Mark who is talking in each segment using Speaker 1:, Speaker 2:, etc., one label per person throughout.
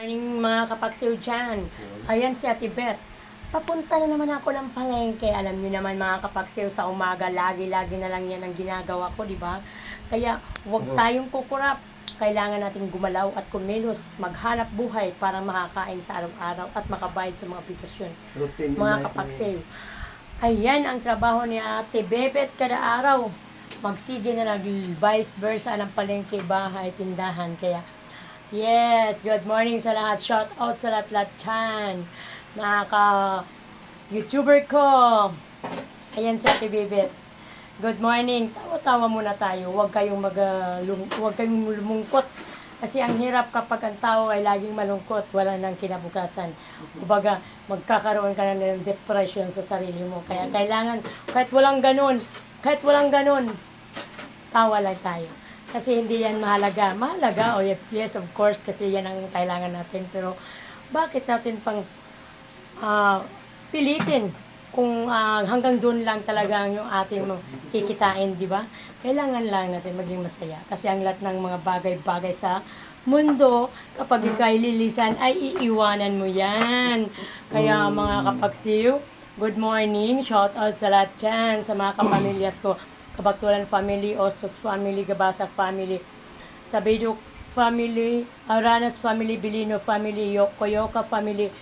Speaker 1: Morning mga kapagsiw dyan. Ayan si Ate Beth. Papunta na naman ako ng palengke. Alam niyo naman mga kapagsiw sa umaga, lagi-lagi na lang yan ang ginagawa ko, di ba? Kaya huwag tayong kukurap. Kailangan natin gumalaw at kumilos, maghanap buhay para makakain sa araw-araw at makabayad sa mga.
Speaker 2: Routine
Speaker 1: Mga
Speaker 2: life
Speaker 1: kapagsiw. Ayan ang trabaho ni Ate Bebet kada araw. Magsige na nag vice versa ng palengke, bahay, tindahan. Kaya Yes, good morning sa lahat. Shout out sa lahat-lahat dyan. Nakaka YouTuber ko. Ayan si Ate Bibit. Good morning. Tawa-tawa muna tayo. Huwag kayong mag ah, huwag kayong lumungkot. Kasi ang hirap kapag ang tao ay laging malungkot, wala nang kinabukasan. Kumbaga, magkakaroon ka na ng depression sa sarili mo. Kaya kailangan, kahit walang ganun, kahit walang ganun, tawa lang tayo. Kasi hindi yan mahalaga. Mahalaga, o yes, of course, kasi yan ang kailangan natin. Pero, bakit natin pang ah, pilitin kung ah, hanggang doon lang talaga ang yung ating kikitain, di ba? Kailangan lang natin maging masaya. Kasi ang lahat ng mga bagay-bagay sa mundo, kapag ikaw ay lilisan, ay iiwanan mo yan. Kaya mga kapagsiw, good morning, shout out sa lahat dyan, sa mga kapamilyas ko. Kabaktulan family, Ostos family, Gabasa family, Sabidok family, Aranas family, Bilino family, Yokoyoka family,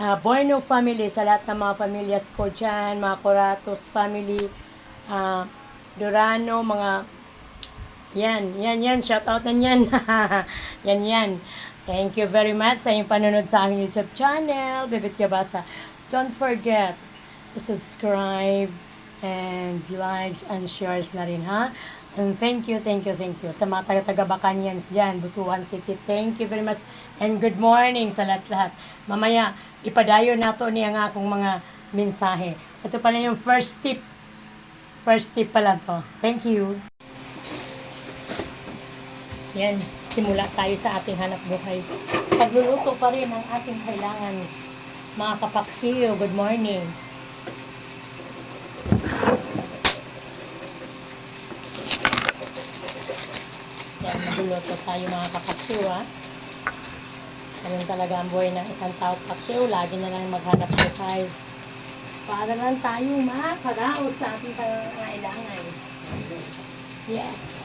Speaker 1: ah, Bueno family, sa lahat ng mga pamilyas ko dyan, mga Coratos family, ah, Durano, mga yan, yan, yan, shout out na yan. yan, yan. Thank you very much sa inyong panonood sa aking YouTube channel, Bibit Gabasa. Don't forget to subscribe and likes and shares na rin, ha? And thank you, thank you, thank you. Sa mga taga-taga Bacanians dyan, Butuan City, thank you very much. And good morning sa lahat-lahat. Mamaya, ipadayo na to ni ang akong mga mensahe. Ito pala yung first tip. First tip pala to. Thank you. Yan, simula tayo sa ating hanap buhay. Pagluluto pa rin ang ating kailangan. Mga kapaksiyo, good morning. Yan, magluluto tayo mga kapaksiyo ha. Ganun talaga ang buhay ng isang tao paksiyo. Lagi na lang maghanap buhay. Para lang tayo makaraos sa ating pangangailangan. Yes.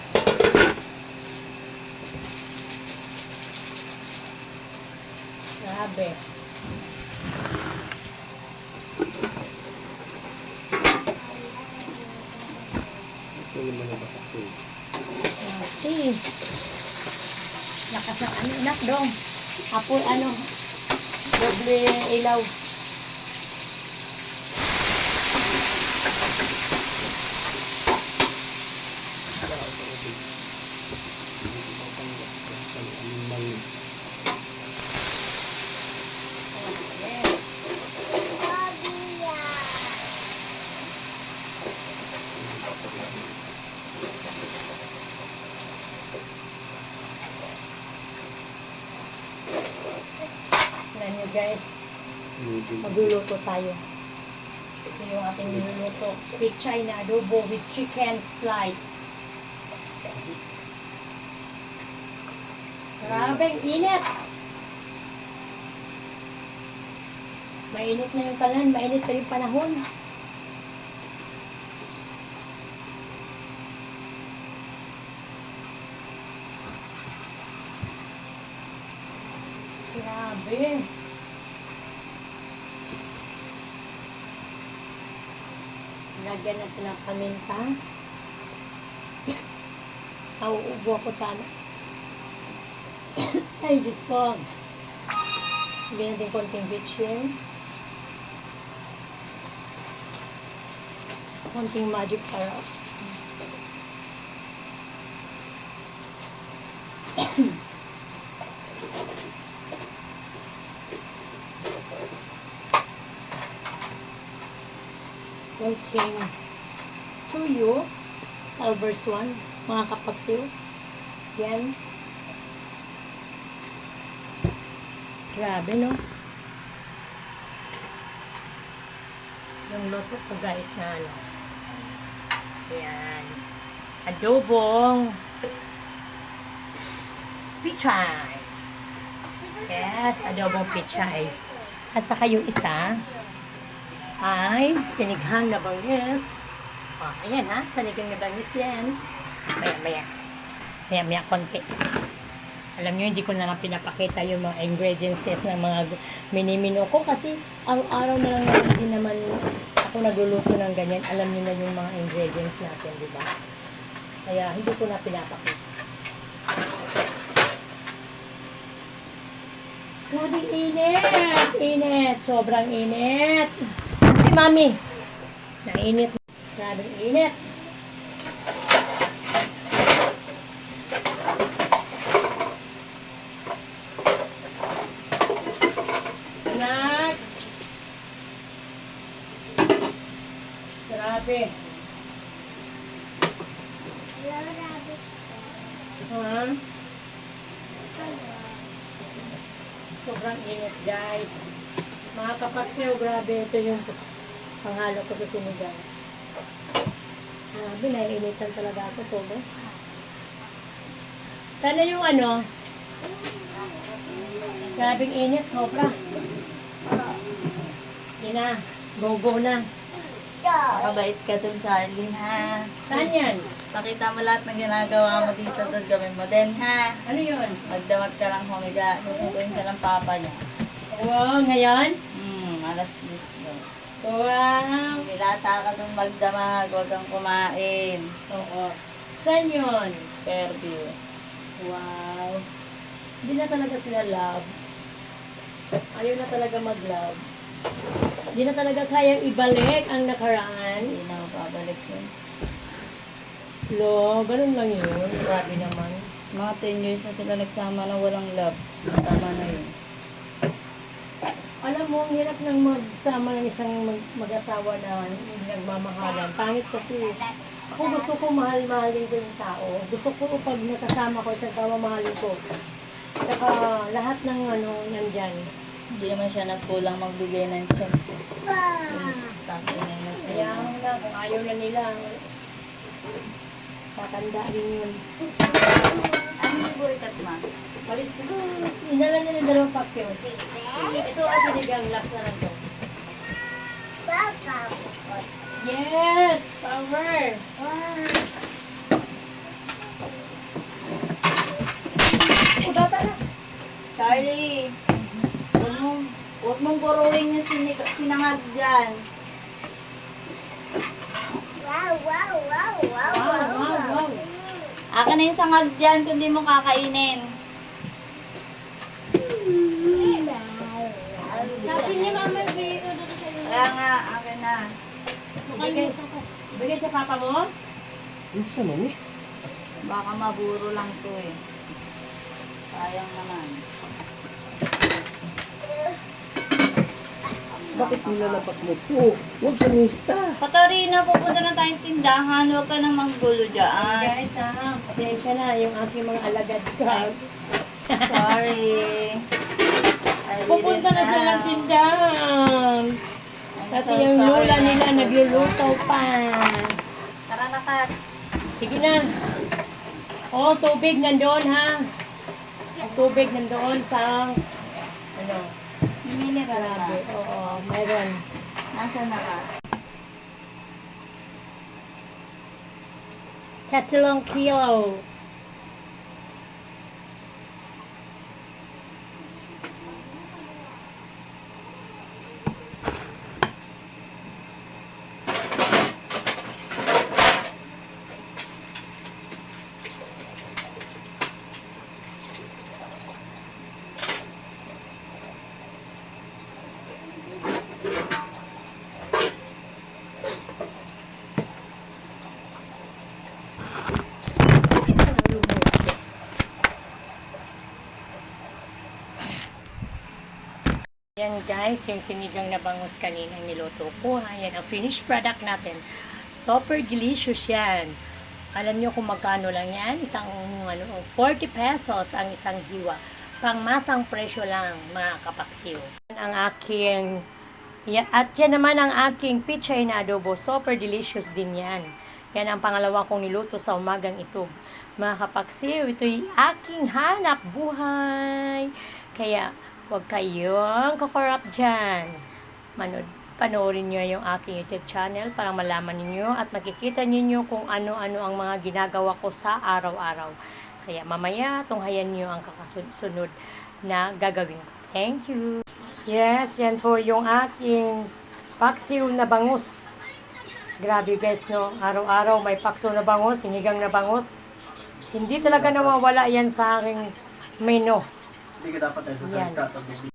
Speaker 1: Grabe.
Speaker 2: Ito yung mga kapatid.
Speaker 1: Okay. Ng ano, anak dong. Apo, ano, doble ilaw. Tignan nyo guys, magluluto tayo. Ito yung ating niluluto. With China adobo with chicken slice. Grabe, ang init! Mainit na yung kalan, mainit pa yung panahon. Grabe. Lagyan natin ng paminta. Nauubo ako sana. Ay, Diyos ko. Lagyan natin konting bitchin. Konting magic syrup. Konting tuyo. Silver Swan. Mga kapagsiw. Yan. Grabe, no? Yung luto ko, guys, na ano. Yan. Adobong pichay. Yes, adobong pichay. At saka yung isa ay sinighang na bangis. Oh, ayan ha, sinighang na bangis yan. Maya, maya. Maya, maya, konti. Alam nyo, hindi ko na lang pinapakita yung mga ingredients ng mga minimino ko kasi araw-araw na lang din naman ako nagluluto ng ganyan. Alam nyo na yung mga ingredients natin, di ba? Kaya hindi ko na pinapakita. Grabe init! Init! Sobrang init! Ay, mami! Nainit. Grabe init. Anak! Grabe. Ha? Sobrang init, guys. Mga kapaksew, grabe. Ito yung panghalo ko sa sinigang. Grabe, naiinitan talaga ako. Sobra. Sana yung ano, grabing init, sobra. Yan na, go-go na.
Speaker 3: Makabait ka dun, Charlie, ha?
Speaker 1: Saan yan?
Speaker 3: Pakita mo lahat ng ginagawa mo dito doon. Gawin mo din, ha?
Speaker 1: Ano yun?
Speaker 3: Magdamag ka lang humiga. Susunduin ka ng papa niya.
Speaker 1: Wow, ngayon?
Speaker 3: Hmm, alas 10 doon.
Speaker 1: Wow.
Speaker 3: Nilata ka dun magdamag. Huwag kang kumain.
Speaker 1: Oo. Saan yun?
Speaker 3: Fairview.
Speaker 1: Wow. Hindi na talaga sila love. Ayaw na talaga mag-love. Hindi na talaga kayang ibalik ang nakaraan.
Speaker 3: Hindi na babalik yun.
Speaker 1: Lo, ganun lang yun. Grabe naman.
Speaker 3: Mga 10 years na sila nagsama na walang love. Tama na yun.
Speaker 1: Mo, ang hirap ng magsama ng isang mag- mag-asawa na hindi nagmamahalan. Pangit kasi. Ako gusto ko mahal-mahalin ko yung tao. Gusto ko pag nakasama ko isang tao, mahalin ko. Saka lahat ng ano, nandyan.
Speaker 3: Hindi naman siya nagkulang magbigay ng chance. Eh. Yung Tatay na yung
Speaker 1: Kaya
Speaker 3: nagkulang.
Speaker 1: na, kung ayaw na nila, tatanda rin yun.
Speaker 3: Burikat, ma?
Speaker 1: Palis na. Inala niya ng dalawang paksiw. Ito ang sinigang last na lang to. Yes! Power! Oh, bata na.
Speaker 3: Charlie, huwag mong, huwag mong buruin yung sinig, sinangag.
Speaker 1: Wow, wow, wow.
Speaker 3: Akin na yung sangag dyan kung di mo kakainin.
Speaker 1: Sabi niya, mama, bigay ko dito sa iyo.
Speaker 3: Kaya nga, akin na.
Speaker 1: Bigay, bigay sa papa mo?
Speaker 2: Ano sa mami?
Speaker 3: Baka maburo lang to eh. Sayang naman.
Speaker 2: Bakit nilalapak mo to? Huwag sa mista.
Speaker 3: Katarina, pupunta na tayong tindahan. Huwag ka nang manggulo dyan.
Speaker 1: Guys, ha, pasensya na yung aking mga alagad ka.
Speaker 3: Sorry. I didn't
Speaker 1: Pupunta na
Speaker 3: know.
Speaker 1: tindahan.
Speaker 3: I'm
Speaker 1: Kasi
Speaker 3: so
Speaker 1: yung
Speaker 3: sorry,
Speaker 1: lula
Speaker 3: I'm
Speaker 1: nila
Speaker 3: so
Speaker 1: nagluluto
Speaker 3: sorry.
Speaker 1: pa.
Speaker 3: Tara na, Kats.
Speaker 1: Sige na. Oh, tubig nandoon ha. Tubig nandoon sa ano,
Speaker 3: mineral
Speaker 1: grabe.
Speaker 3: na.
Speaker 1: Oo, mayroon.
Speaker 3: Nasaan na ka?
Speaker 1: Tatlong kilo. Yan guys, yung sinigang na bangus kanina niluto ko. ha. Yan ang finished product natin. Super delicious yan. Alam nyo kung magkano lang yan? Isang ano, 40 pesos ang isang hiwa. Pangmasang presyo lang mga kapaksiw. Yan Ang aking ya- at yan naman ang aking pichay na adobo. Super delicious din yan. Yan ang pangalawa kong niluto sa umagang ito. Mga kapaksiw, ito'y aking hanap buhay. Kaya, huwag kayong kukorap dyan. Manood, panoorin nyo yung aking YouTube channel para malaman ninyo at makikita ninyo kung ano-ano ang mga ginagawa ko sa araw-araw. Kaya mamaya, tunghayan nyo ang kakasunod na gagawin ko. Thank you! Yes, yan po yung aking paksiw na bangus. Grabe guys, no? Araw-araw may pakso na bangus, sinigang na bangus. Hindi talaga nawawala yan sa aking menu.
Speaker 2: Hindi ka dapat tayo
Speaker 1: Yan.
Speaker 2: sa